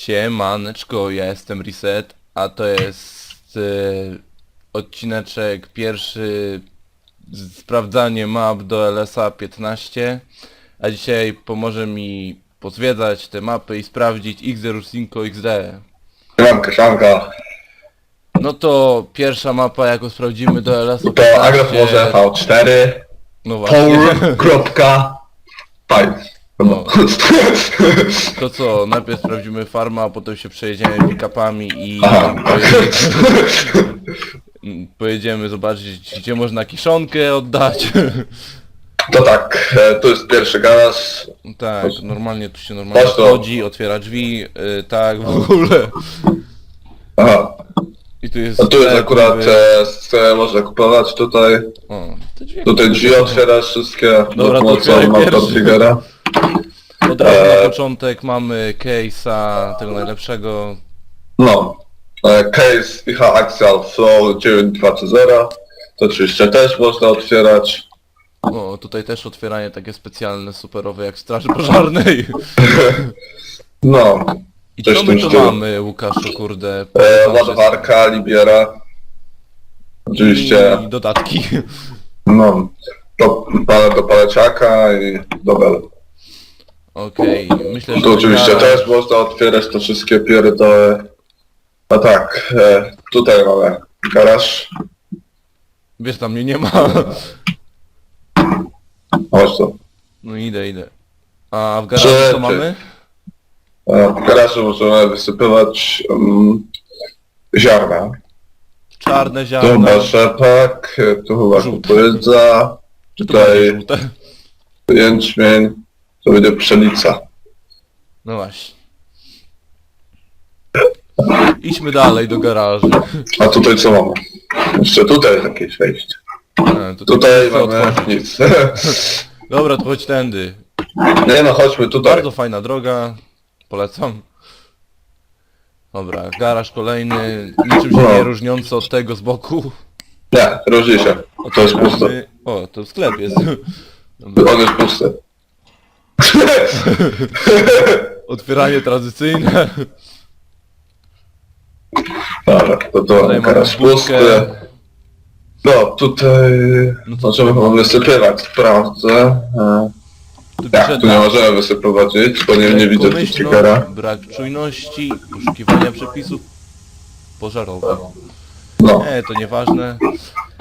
Siemaneczko, ja jestem Reset, a to jest e, odcineczek pierwszy sprawdzanie map do LSA 15, a dzisiaj pomoże mi pozwiedzać te mapy i sprawdzić X05 XD. Siemanka, sianka. No to pierwsza mapa, jaką sprawdzimy do LSA To 15. agrofmorze V4 No właśnie. No. To co, najpierw sprawdzimy farmę, a potem się przejedziemy pick-upami i Aha. pojedziemy, pojedziemy zobaczyć, gdzie można kiszonkę oddać. To tak, e, to jest pierwszy garaż. tak, normalnie tu się normalnie Patrz to. wchodzi, otwiera drzwi, y, tak w ogóle. Aha. I tu jest... A tu jest sklep akurat, niby- e, można kupować tutaj. O, te drzwi. Tutaj drzwi otwierasz wszystkie Dobra, to otwieraj pomocą pierwszy. triggera. Od razu e, na początek mamy case'a, tego najlepszego. No. E, Case IH Axial Flow 9230. To oczywiście też można otwierać. O, tutaj też otwieranie takie specjalne, superowe jak straży pożarnej. No. I Coś co w my tym tu stylu. mamy, Łukaszu, kurde? E, Powiedz nam ładowarka, Libiera. Oczywiście. I dodatki. No, do, do paleciaka i do bel. Okej, myślę, że... Tu oczywiście garaż- też można otwierać te wszystkie pierdoły. A tak, e, tutaj mamy garaż. Wiesz, tam mnie nie ma. Chodź tu. No idę, idę. A w garażu co mamy? E, w garażu możemy wysypywać um, ziarna. Czarne Tu ziarna. chyba rzepak, e, tu chyba Żółte. kukurydza, Czy to tutaj- żółte? jęczmień, to będzie pszenica. No właśnie. Idźmy dalej do garażu. A tutaj co mamy? Jeszcze tutaj jest jakieś wejście. Tutaj Tutaj mamy nic. Dobra, to chodź tędy. Nie no, chodźmy tutaj. Bardzo fajna droga. Polecam. Dobra, garaż kolejny. Niczym się No. nie różniący od tego z boku. Nie, różni się. To jest puste. Mamy- O, to sklep jest. Dobra. On jest pusty. Otwieranie tradycyjne. Dobra, to to Tutaj mamy teraz budkę. pusty. No, tutaj No to możemy chyba wysypywać, sprawdzę. E, Tu Tak, tu nie tak. możemy wysypywać bo nie, nie widzę tu Lekkomyślność, stickera. Brak czujności, poszukiwania przepisów pożarowe. No. Nie, to nieważne.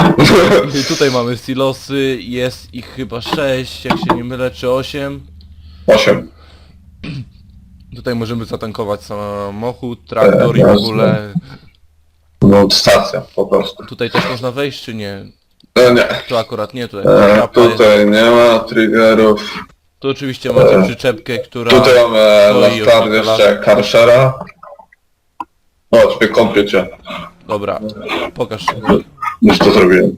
Tutaj mamy silosy, jest ich chyba 6, jak się nie mylę, czy 8. 8. Tutaj możemy zatankować samochód, traktor i w jasne. ogóle. No, stacja po prostu. Tutaj też można wejść, czy nie? No nie. Tu akurat nie, tutaj E, jest. tutaj nie ma triggerów. Tu oczywiście macie e, przyczepkę, która... Tutaj mamy stoi na start od jeszcze. Karshera. Chodź, wykąpię cię. Dobra, pokaż. Już to zrobiłem.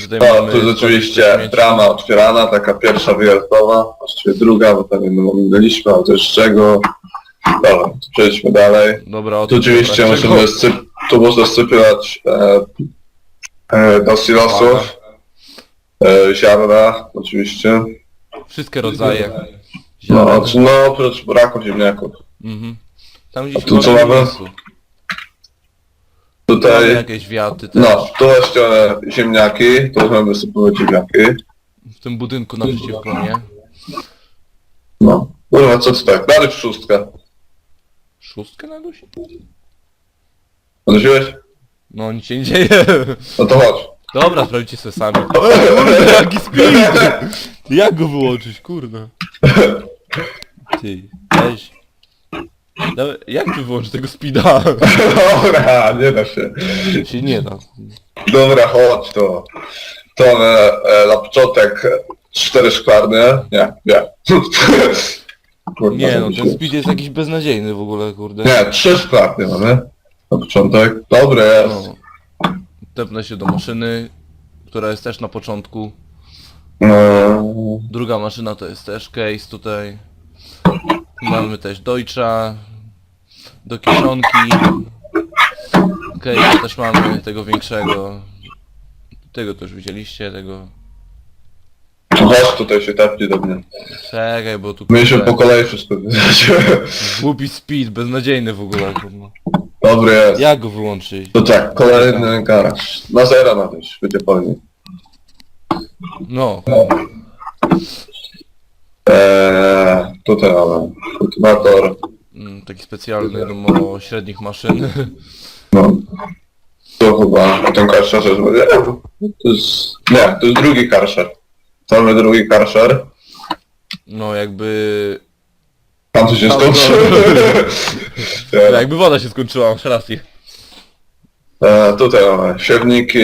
Tutaj No, mamy tu rzeczywiście śmieci. brama otwierana, taka pierwsza wyjazdowa, właściwie druga, bo tam jedną ominęliśmy, ale też czego. Dobra, to przejdźmy dalej. Dobra, o Tu oczywiście możemy syp, tu można sypywać e, e, do silosów, e, ziarna oczywiście. Wszystkie rodzaje. No, ziaren. czy- no oprócz braku ziemniaków. Mhm. Tam gdzieś A tu co w mamy? miejscu. Mamy Tutaj, jakieś wiaty też. no, tu jeszcze ziemniaki, tu możemy wysypywać ziemniaki. W tym budynku naprzeciwko mnie. No, kurwa, co to tak, dalej w szóstkę. Szóstkę na dusi? Odnosiłeś? No nic się nie dzieje. No to chodź. Dobra, sprawdźcie sobie sami. Kurde, jaki speed! Jak go wyłączyć, kurde? Ty, weź. No, jak ty wyłączyć tego speeda? Dobra, nie da się. się nie da. Dobra, chodź to. To e, e, na początek cztery szklarnie. Nie, nie. Kurwa, Nie no, ten speed jest jakiś beznadziejny w ogóle, kurde. Nie, trzy szklarnie mamy. Na początek. Dobry jest. No. Tepnę się do maszyny, która jest też na początku. No. Druga maszyna to jest też case tutaj. Mamy też Deutscha. Do kieszonki. Case też mamy tego większego. Tego już widzieliście, tego... Chodź tutaj się tepnij do mnie. Czekaj, bo tu Mieliśmy po kolei wszystko wiedzieć. głupi speed, beznadziejny w ogóle. kurwa. Dobry jest. Jak go wyłączyć? To tak, kolejny garaż. Na zero na też, będzie pełni. No, Eee, tutaj mamy kultywator. mm, taki specjalny do średnich maszyn. No. To chyba o tym karszerze. To jest... Nie, to jest drugi karszer. To mamy drugi karszer. No jakby... Tam coś się Tam skończy. No, jakby woda się skończyła, masz rację. e, tutaj mamy siewniki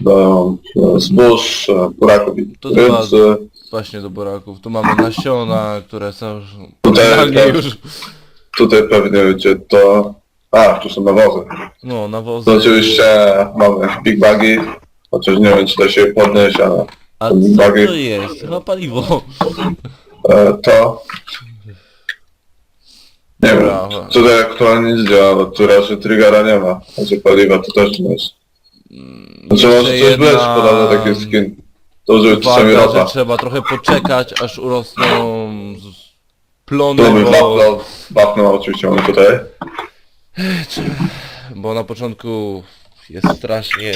do e, zbóż, e, buraków i To chyba- rybcy. Właśnie do buraków. Tu mamy nasiona, które są Tutaj- tak. już... Tutaj pewnie będzie to... A, tu są nawozy. No, nawozy. To oczywiście mamy big bagi. Chociaż nie wiem czy da się podnieść, ale A co to jest? Chyba paliwo. e, to... Nie wiem, Dobra. tutaj aktualnie nic działa, bo tu raczej triggera nie ma. Znaczy paliwa to też nie jest. Znaczy może coś Jeszcze być, jedna podane taki skin. To być czasami Uwaga, ropa. że trzeba trochę poczekać, aż urosną z- plony, Tu bym bo, wapnął oczywiście mamy tutaj. bo na początku jest strasznie...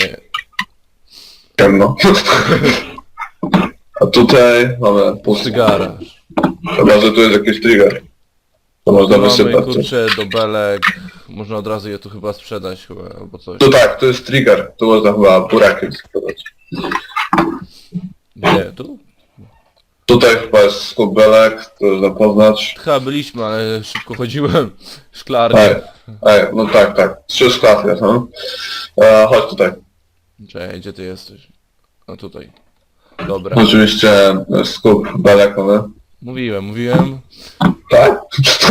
Ciemno. A tutaj mamy pusty Garaż. Chyba, że tu jest jakiś trigger. To można mamy wysypać. coś. do belek, można od razu je tu chyba sprzedać chyba, albo coś. Tu tak, to jest trigger. Tu można chyba burakiem sprzedać. Gdzie? Tu? Tutaj chyba jest skup belek, to można poznać. Chyba byliśmy, ale szybko chodziłem. Szklarnie. Ej, ej, no tak, tak. Trzy szklafy jest, no. E, chodź tutaj. Czekaj, gdzie ty jesteś? A tutaj. Dobra. Oczywiście e, skup belek mamy. Mówiłem, mówiłem. Tak?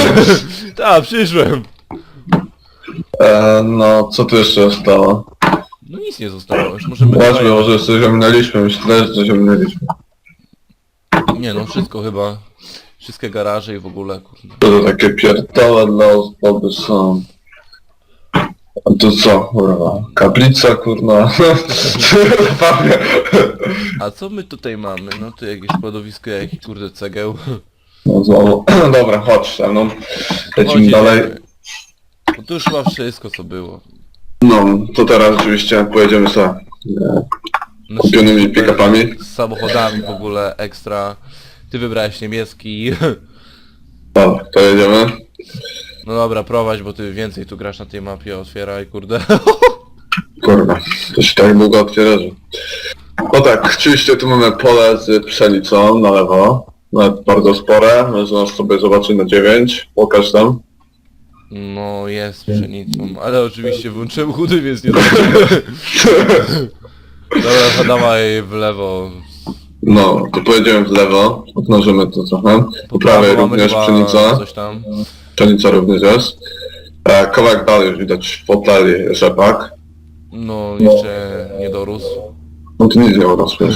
Tak, przyszłem. E, no, co tu jeszcze zostało? No nic nie zostało, już możemy... Właśnie, tutaj- może coś ominęliśmy, myślę, że coś ominęliśmy. Nie no, wszystko chyba. Wszystkie garaże i w ogóle, kurde. To, to takie pierdolę dla ozdoby są. A to co, kurwa? Kaplica, kurna. Zapomnę. A co my tutaj mamy? No tu jakieś składowisko, jakiś kurde cegieł. No znowu. Dobra, chodź ze mną. Lecimy dalej. tu już chyba wszystko co było. No, to teraz oczywiście pojedziemy e, No, kupionymi super, pick-upami. Z samochodami w ogóle ekstra. Ty wybrałeś niebieski. Dobra, to jedziemy. No dobra, prowadź, bo ty więcej tu grasz na tej mapie, otwieraj, kurde. Kurwa, to się tak długo otwiera, że... No tak, oczywiście tu mamy pole z pszenicą na lewo. Nawet bardzo spore, można sobie zobaczyć na 9. Pokaż tam. No jest pszenicą, ale oczywiście wyłączyłem chudy, więc nie. Dobra, dawaj w lewo. No, to pojedziemy w lewo, obnażymy to trochę. Po prawej mamy również pszenica, Coś tam. pszenica również jest. E, kawałek dalej już widać w foteli rzepak. No jeszcze nie dorósł. No tu nic nie urosło.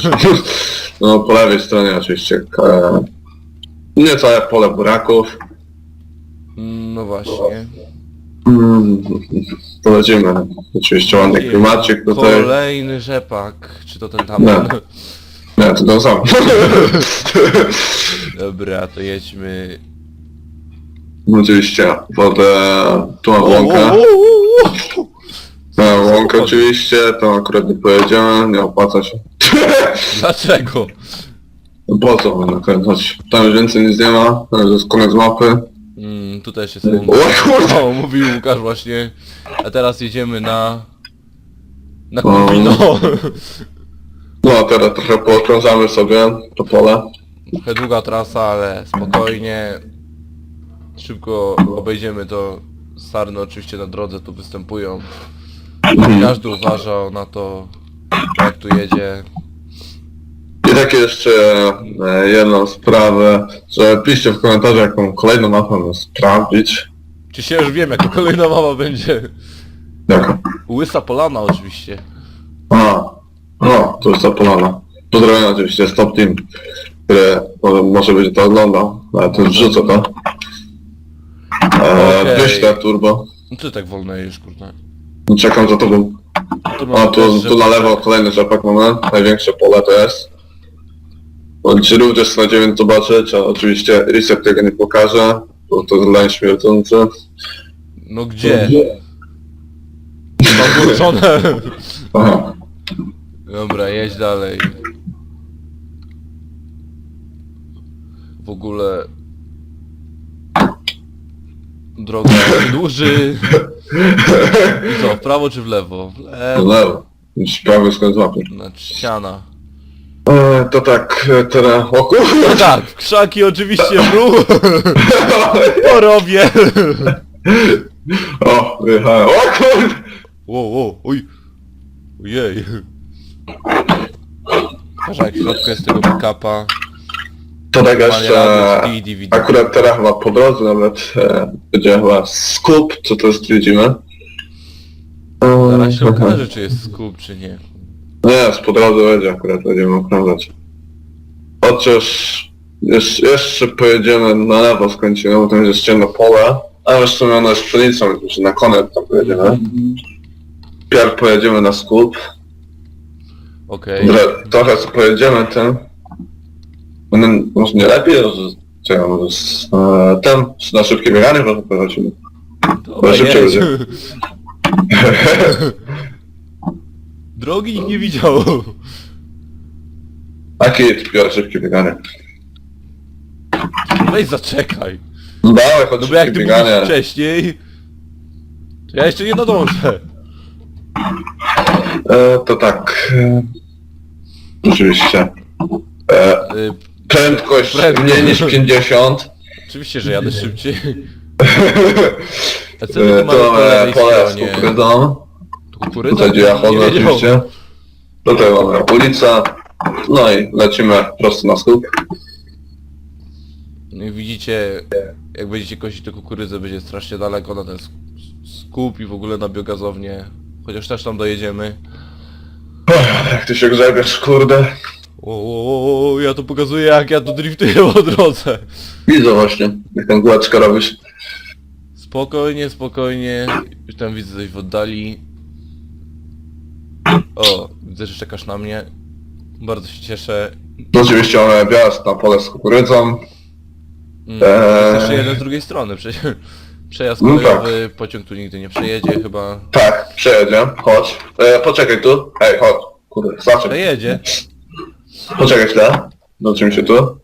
No po lewej stronie oczywiście e, niecałe pole buraków. No właśnie. Mm, to lecimy. Oczywiście ładny klimacik tutaj. Kolejny rzepak. Czy to ten tam? Nie. Nie, to ten sam. Dobra, to jedźmy. oczywiście wodę, tu mam łąkę. No, łąkę oczywiście, to akurat nie pojedziemy, nie opłaca się. Dlaczego? No po co? Tam już więcej nic nie ma, to jest koniec mapy. Mm, tutaj jeszcze sobie O kurde! o, mówił Łukasz właśnie. A teraz jedziemy na... Na O. Kurwino. No a teraz trochę pookrążamy sobie to pole. Trochę długa trasa, ale spokojnie. Szybko obejdziemy to. Sarny oczywiście na drodze tu występują. Każdy uważał na to, jak tu jedzie. Takie jeszcze e, jedną sprawę, że piszcie w komentarzach jaką kolejną mapę sprawdzić. Czy się już wiem, jaka kolejna mama będzie? Jaka? Łysa Polana oczywiście. A, no, to jest zapolona. Pozdrawiam oczywiście Stop Team, który może, może będzie to oglądał, ale to wrzucę to. E, Okej. Wyślę turbo. No ty tak wolno jedziesz, kurde. No, Czekam za tobą. Tu O, tu, tu na lewo kolejny rzepak mamy. Największe pole to jest. Bądź również na 9 zobaczyć, a oczywiście Reset tego nie pokaże, bo to dla śmierdzące. No gdzie? Mam włączone. Aha. Dobra, jedź dalej. W ogóle... Droga dłuży. I co, w prawo czy w lewo? W No lewo. lewo. Już prawie skąd złapiesz. Znaczy ściana. E, to tak, e, teraz... O No kurwa! tak, krzaki oczywiście mru. To robię. O, wyjechałem. O kurde! Wow, wow, oj. Ojej. Jak w środku jest tego pick-upa. To tak jeszcze... DVD. Akurat teraz chyba po drodze nawet e, będzie chyba skup, co to stwierdzimy. E, Zaraz się okaże czy jest skup czy nie. Nie, z po drodze będzie akurat, będziemy okrążać. Chociaż jeszcze, jeszcze pojedziemy na lewo skręcimy, bo tam jest ciemne pole, ale w sumie ono jest pszenicą, może na koniec tam pojedziemy. Pierw pojedziemy na skup, Okej. Trochę- trochę co pojedziemy tym. Będę, może nie lepiej, że może z e, tym, czy na szybkie bieganie może pojedziemy. Dobra, szybciej jedź. będzie. Drogi nikt nie widział. Jakie jest pierwsze szybkie bieganie? Weź zaczekaj. No dawaj, chodź No bo jak szybkie ty bieganie. mówisz wcześniej, to ja jeszcze nie nadążę. E, to tak. E, rzeczywiście. E, Y, prędkość Prędkość. mniej niż 50. oczywiście, że jadę szybciej. A co E, tu mamy to po lewej pole z stronie? kukurydzą. Kukurydza? Tutaj gdzie ja Nie chodzę wiedział. oczywiście. Tutaj mamy ulica. No i lecimy prosto na skup. Jak widzicie, jak będziecie kosić tę kukurydzę, będzie strasznie daleko na ten sk- skup i w ogóle na biogazownię. Chociaż też tam dojedziemy. Jak ty się grzebiesz, kurde. O, o, o, ja to pokazuję jak ja tu driftuję po drodze. Widzę właśnie, jak ten kółeczka robisz. Spokojnie, spokojnie. Już tam widzę coś w oddali. O, widzę, że czekasz na mnie. Bardzo się cieszę. No oczywiście mamy wjazd na pole z kukurydzą. Mm, Eee. Jeszcze jeden z drugiej strony. Prze przejazd No kolejowy, pociąg tu nigdy nie przejedzie chyba. Tak, przejedzie, chodź. E, poczekaj tu. Ej, chodź. Kurde, zaczek. Przejedzie? Poczekaj chwilę. Zobaczymy się tu.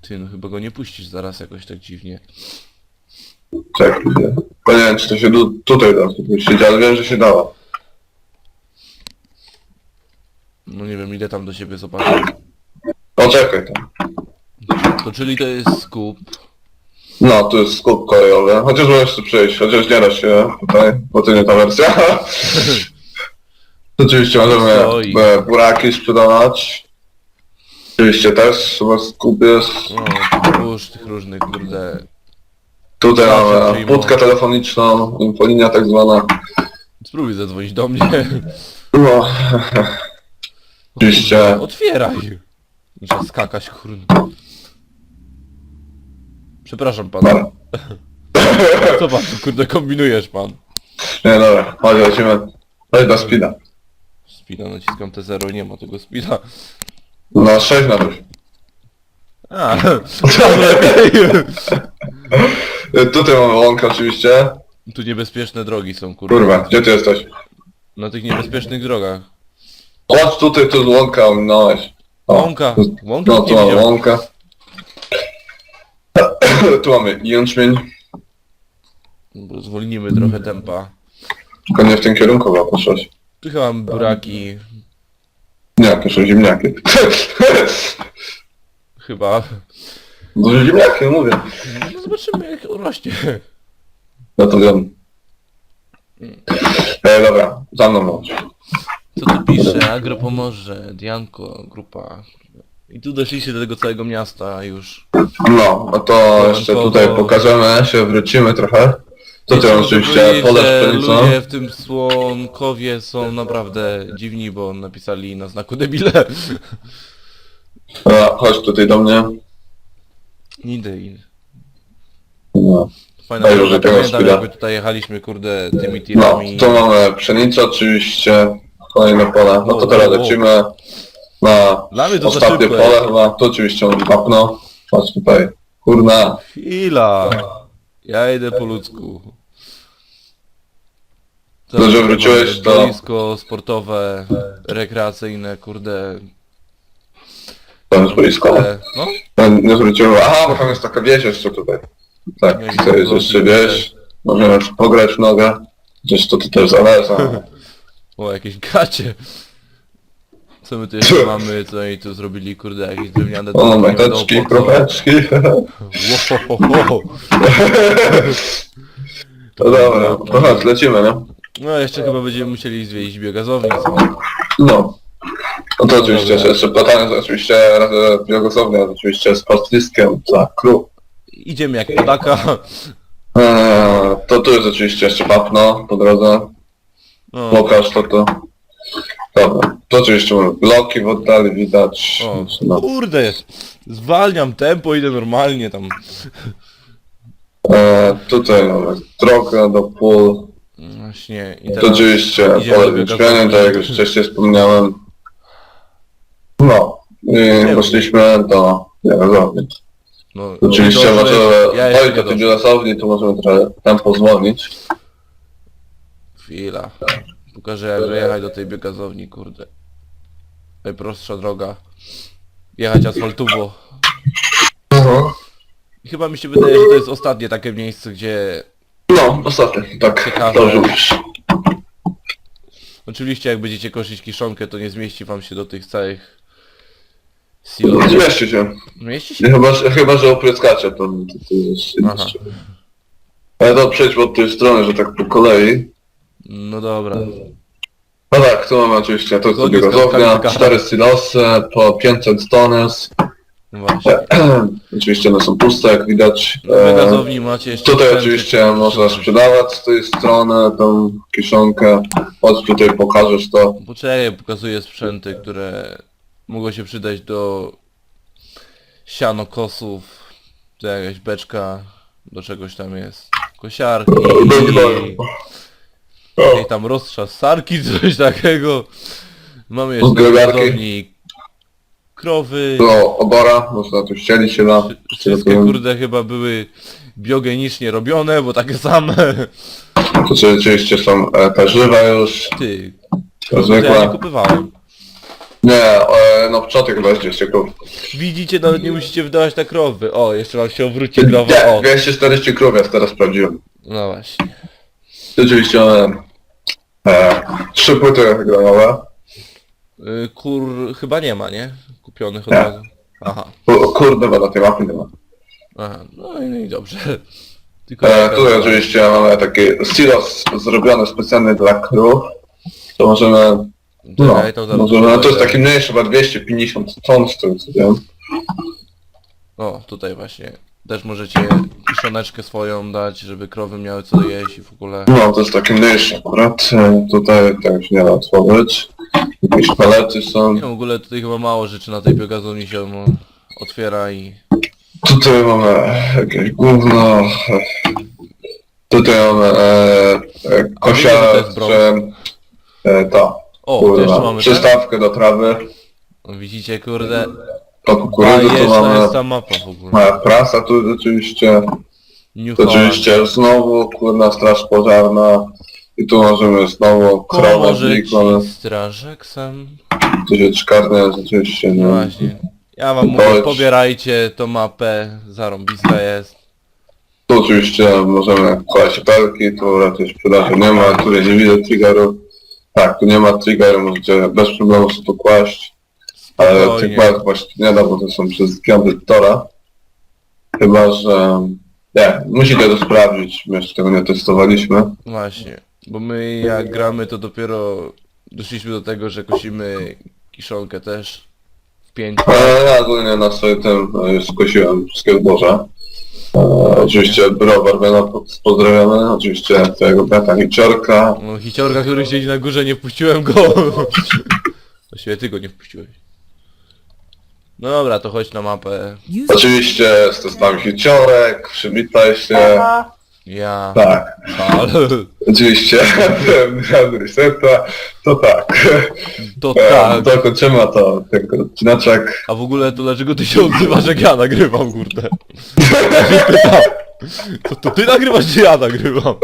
Ty, no chyba go nie puścisz zaraz jakoś tak dziwnie. Czekaj. Bo nie wiem, czy to się tu, tutaj da puścić, ale wiem, że się dało. No nie wiem, idę tam do siebie zobaczyć. Poczekaj tam. To czyli to jest skup. No, tu jest skup kolejowy. Chociaż możesz tu przejść, chociaż nie da się tutaj, bo to nie ta wersja. Oczywiście możemy Stoi. e, buraki sprzedawać. Oczywiście też chyba skup jest. No, tych różnych, kurde. Tutaj Zawsze mamy przyjmą. budkę telefoniczną, infolinia tak zwana. Spróbuj zadzwonić do mnie. No, Oczywiście. Otwieraj. Muszę skakać, kurde. Przepraszam pana. dobra. Co pan tu, kurde, kombinujesz pan? Nie, dobra, chodź, lecimy. Chodź do speeda. Spina, naciskam T0, nie ma tego spina. No, 6 na dół. A. E, Tutaj mamy łąkę oczywiście. Tu niebezpieczne drogi są, kurde. Kurwa, gdzie ty jesteś? Na tych niebezpiecznych drogach. Chodź tutaj, tu łąka ominąłeś. O, Łąka. Łąka No, tu mamy widział. łąkę. tu mamy jęczmień. Dobra, Zwolnimy trochę tempa. Tylko nie w tym kierunku chyba poszłeś. Tu chyba mamy buraki. Nie, to są ziemniaki. Chyba. No to ziemniaki, mówię. No zobaczymy jak rośnie. No to wiem. E, dobra, za mną chodź. Co tu pisze? Agro pomoże, Dianko, grupa. I tu doszliście do tego całego miasta już. No, no to jeszcze tutaj pokażemy się, wrócimy trochę. Tutaj Wiecie, oczywiście powiedzieć, że z pszenicą. Ludzie w tym Słonkowie są naprawdę dziwni, bo napisali na znaku debile. A, chodź tutaj do mnie. Idę, idę. No, Fajna Daj, że tego pamiętam speeda. jakby tutaj jechaliśmy, kurde, tymi no tirami. tu mamy pszenicę oczywiście. Kolejne pole. No to teraz lecimy. na Dla mnie to za ostatnie szybko. pole chyba. To oczywiście on wapno. Patrz tutaj. Kurna. Chwila. Ja idę po ludzku. No, mamy wróciłeś, to- Boisko sportowe, rekreacyjne, kurde. To jest boisko. e, No, No, Nie zwróciłem. Aha, bo tam jest taka wieś jeszcze tutaj. Tak, No to jest jeszcze wieś. Możemy pograć w nogę. Gdzieś to, to też zależy. o jakieś gacie. Co my tu jeszcze mamy, co oni tu zrobili, kurde, jakieś drewniane O, domy, nie wiadomo majteczki, po co. kropeczki. Łohohoho. No dobra, to chodź, lecimy, nie? No jeszcze chyba będziemy musieli zwieść biogazownię, co? No. No to oczywiście, Dobra. jeszcze pytanie, oczywiście razem biogazownia, oczywiście z pastwiskiem za klub. Idziemy jak podaka. Eee, to tu jest oczywiście jeszcze wapno po drodze. No, Pokaż to to. Dobra. To oczywiście mamy bloki w oddali widać. o, No. kurde, zwalniam tempo, idę normalnie tam. Eee, tutaj mamy drogę do pól. Właśnie, i To teraz oczywiście idziemy pole do biogazowni. tak jak już wcześniej wspomniałem. No. I poszliśmy do biogazowni. No, Oczywiście no, możemy ja jeszcze dojść nie do tej biogazowni, tu możemy trochę tempo zwolnić. Chwila. Pokażę jak dojechać do tej biogazowni, kurde. Najprostsza droga. Jechać asfaltowo. I chyba mi się wydaje, że to jest ostatnie takie miejsce, gdzie... No, ostatnio, tak, Ciekawe. dobrze mówisz. Oczywiście jak będziecie koszyć kiszonkę, to nie zmieści wam się do tych całych... No, Silosów. Zmieści się. Mieści się? Chyba, że- chyba że opryskacie, to, to, to jest... Aha. Ale to przejdźmy od tej strony, że tak po kolei. No dobra. No tak, tu mamy oczywiście, to jest Zgodnie z kartkami cztery silosy po 500 tones. No właśnie. oczywiście one są puste, jak widać. W E, biogazowni macie jeszcze... Tutaj sprzęty, oczywiście można sprzedawać z tej strony tą kiszonkę. Chodź tutaj pokażesz to. Poczekaj, pokazuję sprzęty, które mogą się przydać do sianokosów, to jakaś beczka, do czegoś tam jest, kosiarki, i tam roztrzas sarki, coś takiego. Mamy jeszcze Zgrabiarki. krowy, Do obora, można tu ścielić się na... wszystkie kurde chyba były biogenicznie robione, bo takie same. To czy oczywiście są e, te żywe już. Ty, To ja nie zwykłe. kupywałem. Nie, e, no pczoty chyba jest 200 krów. Widzicie, nawet nie musicie wydawać na krowy. O, jeszcze wam się obróci krowa, Nie, o. 240 krów ja teraz sprawdziłem. No właśnie. To oczywiście one... E, trzy płyty gramowe. Y, Kur... chyba nie ma, nie? Kupionych od Nie. razu. Aha. O, kurde, bo na tej mapie nie ma. Aha. No i, no i dobrze. Tylko E, tutaj oczywiście mamy taki silos zrobiony specjalnie dla krów. To możemy... No, Czekaj, to zaraz możemy, no to jest taki mniejszy, chyba 250 ton z tego co wiem. O, tutaj właśnie. Też możecie kiszoneczkę swoją dać, żeby krowy miały co jeść i w ogóle. No, to jest taki mniejszy akurat. E, Tutaj tak się nie da otworzyć. Jakieś palety są. Nie, w ogóle tutaj chyba mało rzeczy na tej biogazowni się no, otwiera i... Tutaj mamy jakieś gówno. Tutaj mamy e, e, A widzę, że to jest brąz. e, O, to jeszcze kurwa, mamy przystawkę do trawy. Widzicie, kurde... Po kukurydzy tu Bajeczna mamy jest ta mapa w ogóle. e, prasa tu oczywiście. To oczywiście znowu kurna straż pożarna. I tu możemy znowu blik mamy. ci strażek sam. Tu się czkarnia No no. właśnie. Ja wam mówię, Chodź. pobierajcie tą mapę, zarąbista jest. Tu oczywiście możemy kłaść pelki, tu raczej sprzedaży nie ma, tutaj nie widzę triggeru. Tak, tu nie ma triggeru, możecie bez problemu sobie tu kłaść. Ale tych pelek właśnie nie da, bo to są przez piąty tora. Chyba, że... Nie, musicie to sprawdzić, my jeszcze tego nie testowaliśmy. Właśnie. Bo my jak gramy to dopiero doszliśmy do tego, że kosimy kiszonkę też w. Ale ja ogólnie na swoim tym e, już skosiłem wszystkie zboża. E, oczywiście browar Wena pozdrawiamy, oczywiście twojego brata Hiciorka. No hiciorka, który siedzi na górze, nie wpuściłem go. Właściwie ty go nie wpuściłeś. No dobra, to chodź na mapę. Oczywiście z testami Hiciorek, przywitaj się. Ja... Tak, Ale... oczywiście. Andrzej, to, to tak. To tak. To kończymy, a to tylko odcinaczek. A w ogóle to dlaczego ty się odzywasz jak ja nagrywam, kurde? Pytam. To, to ty nagrywasz czy ja nagrywam?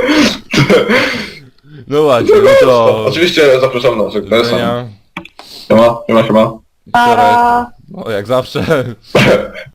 No właśnie, no to... Oczywiście zapraszam na widzenia. Siema, siema, siema. Wczoraj... No jak zawsze.